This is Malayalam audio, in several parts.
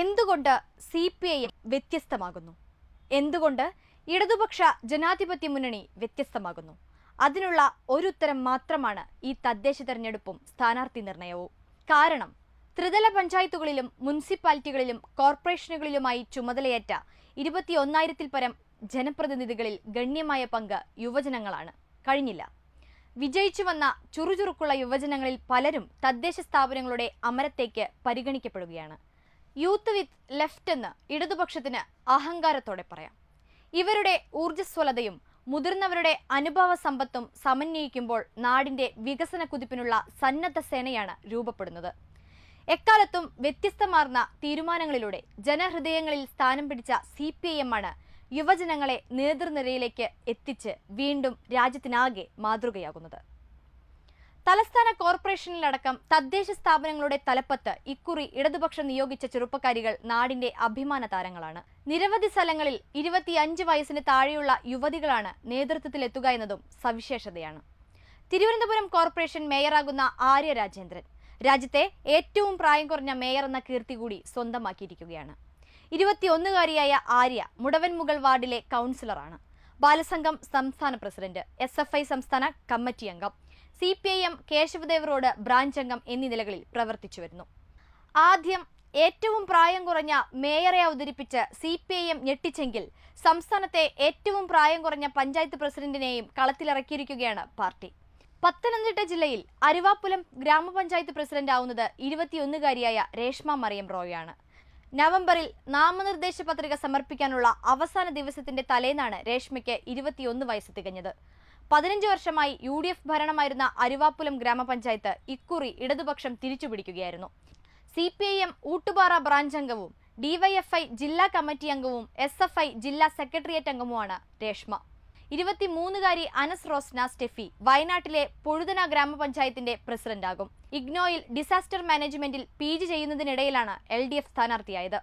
എന്തുകൊണ്ട് സി പി ഐ എം വ്യത്യസ്തമാകുന്നു? എന്തുകൊണ്ട് ഇടതുപക്ഷ ജനാധിപത്യ മുന്നണി വ്യത്യസ്തമാകുന്നു? അതിനുള്ള ഒരു ഉത്തരം മാത്രമാണ് ഈ തദ്ദേശ തെരഞ്ഞെടുപ്പും സ്ഥാനാർത്ഥി നിർണയവും. കാരണം ത്രിതല പഞ്ചായത്തുകളിലും മുനിസിപ്പാലിറ്റികളിലും കോർപ്പറേഷനുകളിലുമായി ചുമതലയേറ്റ ഇരുപത്തിയൊന്നായിരത്തിൽ പരം ജനപ്രതിനിധികളിൽ ഗണ്യമായ പങ്ക് യുവജനങ്ങളാണ്. കഴിഞ്ഞില്ല. വിജയിച്ചു വന്ന ചുറുചുറുക്കുള്ള യുവജനങ്ങളിൽ പലരും തദ്ദേശ സ്ഥാപനങ്ങളുടെ അമരത്തേക്ക് പരിഗണിക്കപ്പെടുകയാണ്. യൂത്ത് വിത്ത് ലെഫ്റ്റ് എന്ന് ഇടതുപക്ഷത്തിന് അഹങ്കാരത്തോടെ പറയാം. ഇവരുടെ ഊർജസ്വലതയും മുതിർന്നവരുടെ അനുഭവ സമ്പത്തും സമന്വയിക്കുമ്പോൾ നാടിന്റെ വികസന കുതിപ്പിനുള്ള സന്നദ്ധ സേനയാണ് രൂപപ്പെടുന്നത്. എക്കാലത്തും വ്യത്യസ്തമാർന്ന തീരുമാനങ്ങളിലൂടെ ജനഹൃദയങ്ങളിൽ സ്ഥാനം പിടിച്ച സി പി ഐ എം ആണ് യുവജനങ്ങളെ നേതൃനിരയിലേക്ക് എത്തിച്ച് വീണ്ടും രാജ്യത്തിനാകെ മാതൃകയാകുന്നത്. തലസ്ഥാന കോർപ്പറേഷനിലടക്കം തദ്ദേശ സ്ഥാപനങ്ങളുടെ തലപ്പത്ത് ഇക്കുറി ഇടതുപക്ഷം നിയോഗിച്ച ചെറുപ്പക്കാരികൾ നാടിന്റെ അഭിമാന താരങ്ങളാണ്. നിരവധി സ്ഥലങ്ങളിൽ ഇരുപത്തിയഞ്ച് വയസ്സിന് താഴെയുള്ള യുവതികളാണ് നേതൃത്വത്തിലെത്തുക എന്നതും സവിശേഷതയാണ്. തിരുവനന്തപുരം കോർപ്പറേഷൻ മേയറാകുന്ന ആര്യ രാജേന്ദ്രൻ രാജ്യത്തെ ഏറ്റവും പ്രായം കുറഞ്ഞ മേയർ എന്ന കീർത്തി കൂടി സ്വന്തമാക്കിയിരിക്കുകയാണ്. ഇരുപത്തിയൊന്നുകാരിയായ ആര്യ മുടവൻമുകൾ വാർഡിലെ കൗൺസിലറാണ്. ബാലസംഘം സംസ്ഥാന പ്രസിഡന്റ് എസ് സംസ്ഥാന കമ്മിറ്റി അംഗം C P I M Kesavadev road branch അംഗം എന്നീ നിലകളിൽ പ്രവർത്തിച്ചു വരുന്നു. ആദ്യം ഏറ്റവും പ്രായം കുറഞ്ഞ മേയറെ അവതരിപ്പിച്ച് സി പി ഐ എം ഞെട്ടിച്ചെങ്കിൽ സംസ്ഥാനത്തെ ഏറ്റവും പ്രായം കുറഞ്ഞ പഞ്ചായത്ത് പ്രസിഡന്റിനെയും കളത്തിലിറക്കിയിരിക്കുകയാണ് പാർട്ടി. പത്തനംതിട്ട ജില്ലയിൽ അരുവാപ്പുലം ഗ്രാമപഞ്ചായത്ത് പ്രസിഡന്റ് ആവുന്നത് ഇരുപത്തിയൊന്നുകാരിയായ രേഷ്മ മറിയം റോയാണ്. നവംബറിൽ നാമനിർദ്ദേശ പത്രിക സമർപ്പിക്കാനുള്ള അവസാന ദിവസത്തിന്റെ തലേന്നാണ് രേഷ്മയ്ക്ക് ഇരുപത്തിയൊന്ന് വയസ്സ് തികഞ്ഞത്. പതിനഞ്ച് വർഷമായി യു ഡി എഫ് ഭരണമായിരുന്ന അരുവാപ്പുലം ഗ്രാമപഞ്ചായത്ത് ഇക്കുറി ഇടതുപക്ഷം തിരിച്ചുപിടിക്കുകയായിരുന്നു. C P I M Oottupara branch അംഗവും ഡിവൈഎഫ്ഐ ജില്ലാ കമ്മിറ്റി അംഗവും എസ് എഫ് ഐ ജില്ലാ സെക്രട്ടേറിയറ്റ് അംഗവുമാണ് രേഷ്മ. ഇരുപത്തിമൂന്നുകാരി അനസ് റോസ്ന സ്റ്റെഫി വയനാട്ടിലെ പൊഴുതന ഗ്രാമപഞ്ചായത്തിന്റെ പ്രസിഡന്റാകും. ഇഗ്നോയിൽ ഡിസാസ്റ്റർ മാനേജ്മെന്റിൽ പി ജി ചെയ്യുന്നതിനിടയിലാണ് എൽ ഡി എഫ് സ്ഥാനാർത്ഥിയായത്.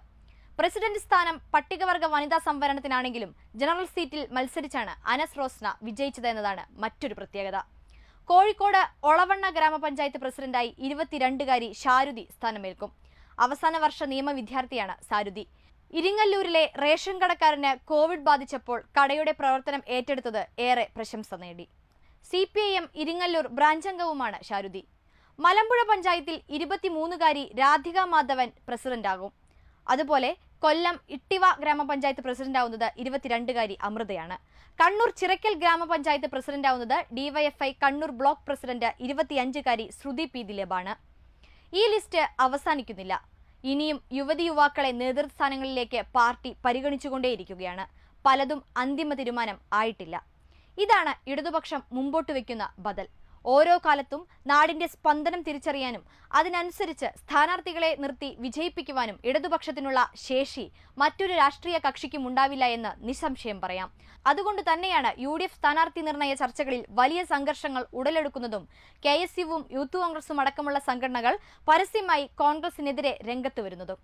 പ്രസിഡന്റ് സ്ഥാനം പട്ടികവർഗ വനിതാ സംവരണത്തിനാണെങ്കിലും ജനറൽ സീറ്റിൽ മത്സരിച്ചാണ് അനസ് റോസ്ന വിജയിച്ചത് എന്നതാണ് മറ്റൊരു പ്രത്യേകത. കോഴിക്കോട് ഒളവണ്ണ ഗ്രാമപഞ്ചായത്ത് പ്രസിഡന്റായി ഇരുപത്തിരണ്ടുകാരി ഷാരുതി സ്ഥാനമേൽക്കും. അവസാന വർഷ നിയമ വിദ്യാർത്ഥിയാണ് സാരുതി ഇരിങ്ങല്ലൂരിലെ റേഷൻ കടക്കാരന് കോവിഡ് ബാധിച്ചപ്പോൾ കടയുടെ പ്രവർത്തനം ഏറ്റെടുത്തത് ഏറെ പ്രശംസ നേടി. C P I M Iringallur branch അംഗവുമാണ് Sharuthi Malampuzha പഞ്ചായത്തിൽ ഇരുപത്തിമൂന്നുകാരി രാധിക മാധവൻ പ്രസിഡന്റാകും. അതുപോലെ കൊല്ലം ഇട്ടിവ ഗ്രാമപഞ്ചായത്ത് പ്രസിഡന്റാവുന്നത് ഇരുപത്തിരണ്ടുകാരി അമൃതയാണ്. കണ്ണൂർ ചിറക്കൽ ഗ്രാമപഞ്ചായത്ത് പ്രസിഡന്റാവുന്നത് ഡിവൈഎഫ്ഐ കണ്ണൂർ ബ്ലോക്ക് പ്രസിഡന്റ് ഇരുപത്തിയഞ്ചുകാരി ശ്രുതി പി. ദിലബാണ് ഈ ലിസ്റ്റ് അവസാനിക്കുന്നില്ല. ഇനിയും യുവതി യുവാക്കളെ നേതൃസ്ഥാനങ്ങളിലേക്ക് പാർട്ടി പരിഗണിച്ചുകൊണ്ടേയിരിക്കുകയാണ്. പലതും അന്തിമ തീരുമാനം ആയിട്ടില്ല. ഇതാണ് ഇടതുപക്ഷം മുമ്പോട്ട് വയ്ക്കുന്ന ബദൽ. ഓരോ കാലത്തും നാടിന്റെ സ്പന്ദനം തിരിച്ചറിയാനും അതിനനുസരിച്ച് സ്ഥാനാർത്ഥികളെ നിർത്തി വിജയിപ്പിക്കുവാനും ഇടതുപക്ഷത്തിനുള്ള ശേഷി മറ്റൊരു രാഷ്ട്രീയ കക്ഷിക്കും ഉണ്ടാവില്ല എന്ന് നിസ്സംശയം പറയാം. അതുകൊണ്ട് തന്നെയാണ് യു ഡി എഫ് സ്ഥാനാർത്ഥി നിർണയ ചർച്ചകളിൽ വലിയ സംഘർഷങ്ങൾ ഉടലെടുക്കുന്നതും കെ എസ് യുവും യൂത്ത് കോൺഗ്രസും അടക്കമുള്ള സംഘടനകൾ പരസ്യമായി കോൺഗ്രസിനെതിരെ രംഗത്ത് വരുന്നതും.